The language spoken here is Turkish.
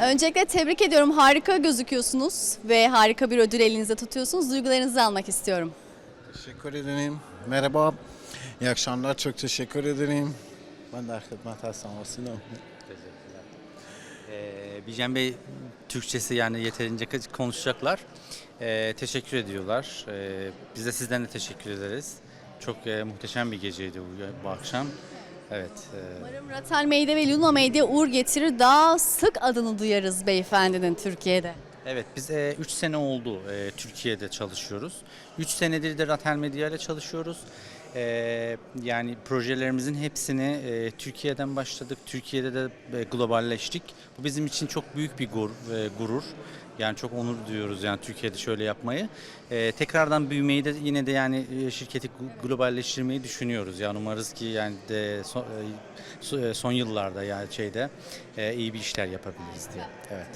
Öncelikle tebrik ediyorum. Harika gözüküyorsunuz ve harika bir ödül elinizde tutuyorsunuz. Duygularınızı almak istiyorum. Teşekkür ederim. Merhaba. İyi akşamlar. Çok teşekkür ederim. Ben de hizmet Hasan Vasile. Ee, Bijen Bey Türkçesi yani yeterince konuşacaklar. Ee, teşekkür ediyorlar. Ee, biz de sizden de teşekkür ederiz. Çok e, muhteşem bir geceydi bu, bu akşam. Evet. e, Umarım Ratel Medya ve Luna Medya uğur getirir. Daha sık adını duyarız beyefendinin Türkiye'de. Evet biz 3 sene oldu e, Türkiye'de çalışıyoruz. 3 senedir de Ratel Medya ile çalışıyoruz. E, yani projelerimizin hepsini e, Türkiye'den başladık. Türkiye'de de e, globalleştik. Bu bizim için çok büyük bir gur- e, gurur. Yani çok onur duyuyoruz yani Türkiye'de şöyle yapmayı. E, tekrardan büyümeyi de yine de yani e, şirketi gl- globalleştirmeyi düşünüyoruz. Yani umarız ki yani de son, e, e, son yıllarda yani şeyde e, iyi bir işler yapabiliriz diye. Evet.